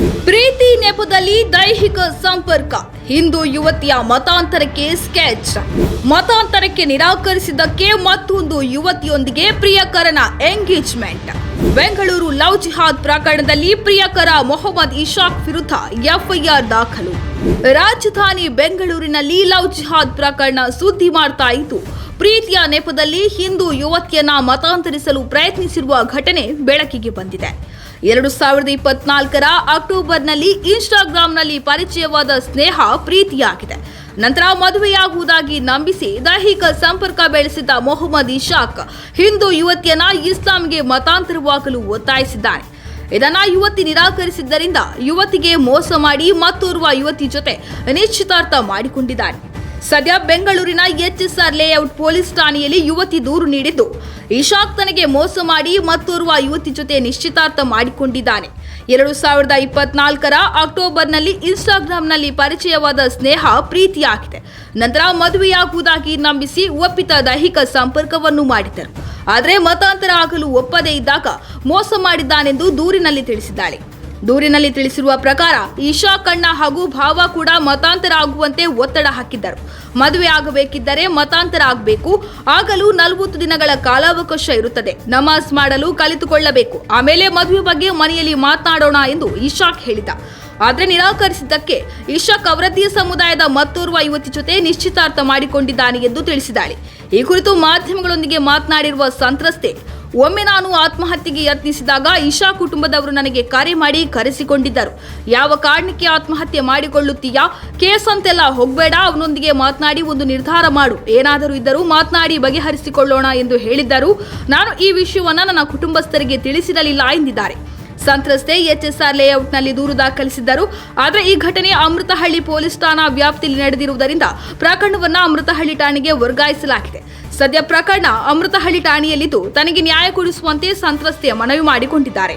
ಪ್ರೀತಿ ನೆಪದಲ್ಲಿ ದೈಹಿಕ ಸಂಪರ್ಕ. ಹಿಂದೂ ಯುವತಿಯ ಮತಾಂತರಕ್ಕೆ ಸ್ಕೆಚ್ ಮತಾಂತರಕ್ಕೆ ನಿರಾಕರಿಸಿದ್ದಕ್ಕೆ ಮತ್ತೊಂದು ಯುವತಿಯೊಂದಿಗೆ ಪ್ರಿಯಕರನ ಎಂಗೇಜ್ಮೆಂಟ್ ಬೆಂಗಳೂರು ಲವ್ ಜಿಹಾದ್ ಪ್ರಕರಣದಲ್ಲಿ ಪ್ರಿಯಕರ ಮೊಹಮ್ಮದ್ ಇಶಾಕ್ ವಿರುದ್ಧ ಎಫ್ಐಆರ್ ದಾಖಲು. ರಾಜಧಾನಿ ಬೆಂಗಳೂರಿನಲ್ಲಿ ಲವ್ ಜಿಹಾದ್ ಪ್ರಕರಣ ಸುದ್ದಿ ಮಾಡ್ತಾ ಇದ್ದು, ಪ್ರೀತಿಯ ನೆಪದಲ್ಲಿ ಹಿಂದೂ ಯುವತಿಯನ್ನ ಮತಾಂತರಿಸಲು ಪ್ರಯತ್ನಿಸಿರುವ ಘಟನೆ ಬೆಳಕಿಗೆ ಬಂದಿದೆ. ಎರಡು ಸಾವಿರದ ಇಪ್ಪತ್ನಾಲ್ಕರ ಅಕ್ಟೋಬರ್ನಲ್ಲಿ ಇನ್ಸ್ಟಾಗ್ರಾಂನಲ್ಲಿ ಪರಿಚಯವಾದ ಸ್ನೇಹ ಪ್ರೀತಿಯಾಗಿದೆ. ನಂತರ ಮದುವೆಯಾಗುವುದಾಗಿ ನಂಬಿಸಿ ದೈಹಿಕ ಸಂಪರ್ಕ ಬೆಳೆಸಿದ್ದ ಮೊಹಮ್ಮದ್ ಇಶಾಕ್ ಹಿಂದೂ ಯುವತಿಯನ್ನ ಇಸ್ಲಾಂಗೆ ಮತಾಂತರವಾಗಲು ಒತ್ತಾಯಿಸಿದ್ದಾನೆ. ಇದನ್ನ ಯುವತಿ ನಿರಾಕರಿಸಿದ್ದರಿಂದ ಯುವತಿಗೆ ಮೋಸ ಮಾಡಿ ಮತ್ತೋರ್ವ ಯುವತಿ ಜೊತೆ ನಿಶ್ಚಿತಾರ್ಥ ಮಾಡಿಕೊಂಡಿದ್ದಾನೆ. ಸದ್ಯ ಬೆಂಗಳೂರಿನ ಎಚ್ಎಸ್ಆರ್ ಲೇಔಟ್ ಪೊಲೀಸ್ ಠಾಣೆಯಲ್ಲಿ ಯುವತಿ ದೂರು ನೀಡಿದ್ದು. ಇಶಾಕ್ ತನಗೆ ಮೋಸ ಮಾಡಿ ಮತ್ತೋರ್ವ ಯುವತಿ ಜೊತೆ ನಿಶ್ಚಿತಾರ್ಥ ಮಾಡಿಕೊಂಡಿದ್ದಾನೆ. ಎರಡು ಸಾವಿರದ ಇಪ್ಪತ್ನಾಲ್ಕರ ಅಕ್ಟೋಬರ್ನಲ್ಲಿ ಇನ್ಸ್ಟಾಗ್ರಾಂನಲ್ಲಿ ಪರಿಚಯವಾದ ಸ್ನೇಹ ಪ್ರೀತಿಯಾಗಿದೆ. ನಂತರ ಮದುವೆಯಾಗುವುದಾಗಿ ನಂಬಿಸಿ ಒಪ್ಪಿತ ದೈಹಿಕ ಸಂಪರ್ಕವನ್ನು ಮಾಡಿದ್ದರು. ಆದರೆ ಮತಾಂತರ ಆಗಲು ಒಪ್ಪದೇ ಇದ್ದಾಗ ಮೋಸ ಮಾಡಿದ್ದಾನೆಂದು ದೂರಿನಲ್ಲಿ ತಿಳಿಸಿದ್ದಾಳೆ. ದೂರಿನಲ್ಲಿ ತಿಳಿಸಿರುವ ಪ್ರಕಾರ, ಈಶಾ ಕಣ್ಣ ಹಾಗೂ ಭಾವ ಕೂಡ ಮತಾಂತರ ಆಗುವಂತೆ ಒತ್ತಡ ಹಾಕಿದ್ದರು. ಮದುವೆ ಆಗಬೇಕಿದ್ದರೆ ಮತಾಂತರ ಆಗಬೇಕು. ಆಗಲು ನಲವತ್ತು ದಿನಗಳ ಕಾಲಾವಕಾಶ ಇರುತ್ತದೆ. ನಮಾಜ್ ಮಾಡಲು ಕಲಿತುಕೊಳ್ಳಬೇಕು. ಆಮೇಲೆ ಮದುವೆ ಬಗ್ಗೆ ಮನೆಯಲ್ಲಿ ಮಾತನಾಡೋಣ ಎಂದು ಇಶಾಕ್ ಹೇಳಿದ. ಆದರೆ ನಿರಾಕರಿಸಿದ್ದಕ್ಕೆ ಇಶಾಕ್ ಅವರದ್ದೇ ಸಮುದಾಯದ ಮತ್ತೋರ್ವ ಯುವತಿ ಜೊತೆ ನಿಶ್ಚಿತಾರ್ಥ ಮಾಡಿಕೊಂಡಿದ್ದಾನೆ ಎಂದು ತಿಳಿಸಿದ್ದಾಳೆ. ಈ ಕುರಿತು ಮಾಧ್ಯಮಗಳೊಂದಿಗೆ ಮಾತನಾಡಿರುವ ಸಂತ್ರಸ್ತೆ ಒಮ್ಮೆ ನಾನು ಆತ್ಮಹತ್ಯೆಗೆ ಯತ್ನಿಸಿದಾಗ ಇಶಾ ಕುಟುಂಬದವರು ನನಗೆ ಕರೆ ಮಾಡಿ ಕರೆಸಿಕೊಂಡಿದ್ದರು. ಯಾವ ಕಾರಣಕ್ಕೆ ಆತ್ಮಹತ್ಯೆ ಮಾಡಿಕೊಳ್ಳುತ್ತೀಯಾ? ಕೇಸ್ ಅಂತೆಲ್ಲ ಹೋಗಬೇಡ. ಅವನೊಂದಿಗೆ ಮಾತನಾಡಿ ಒಂದು ನಿರ್ಧಾರ ಮಾಡು. ಏನಾದರೂ ಇದ್ದರೂ ಮಾತನಾಡಿ ಬಗೆಹರಿಸಿಕೊಳ್ಳೋಣ ಎಂದು ಹೇಳಿದ್ದರು. ನಾನು ಈ ವಿಷಯವನ್ನು ನನ್ನ ಕುಟುಂಬಸ್ಥರಿಗೆ ತಿಳಿಸಿರಲಿಲ್ಲ ಎಂದಿದ್ದಾರೆ. ಸಂತ್ರಸ್ತೆ ಎಚ್ಎಸ್ಆರ್ ಲೇಔಟ್ನಲ್ಲಿ ದೂರು ದಾಖಲಿಸಿದ್ದರು. ಆದರೆ ಈ ಘಟನೆ ಅಮೃತಹಳ್ಳಿ ಪೊಲೀಸ್ ಠಾಣಾ ವ್ಯಾಪ್ತಿಯಲ್ಲಿ ನಡೆದಿರುವುದರಿಂದ ಪ್ರಕರಣವನ್ನು ಅಮೃತಹಳ್ಳಿ ಠಾಣೆಗೆ ವರ್ಗಾಯಿಸಲಾಗಿದೆ. ಸದ್ಯ ಪ್ರಕರಣ ಅಮೃತಹಳ್ಳಿ ಠಾಣೆಯಲ್ಲಿದ್ದು ತನಗೆ ನ್ಯಾಯ ಕೊಡಿಸುವಂತೆ ಸಂತ್ರಸ್ತೆಯ ಮನವಿ ಮಾಡಿಕೊಂಡಿದ್ದಾರೆ.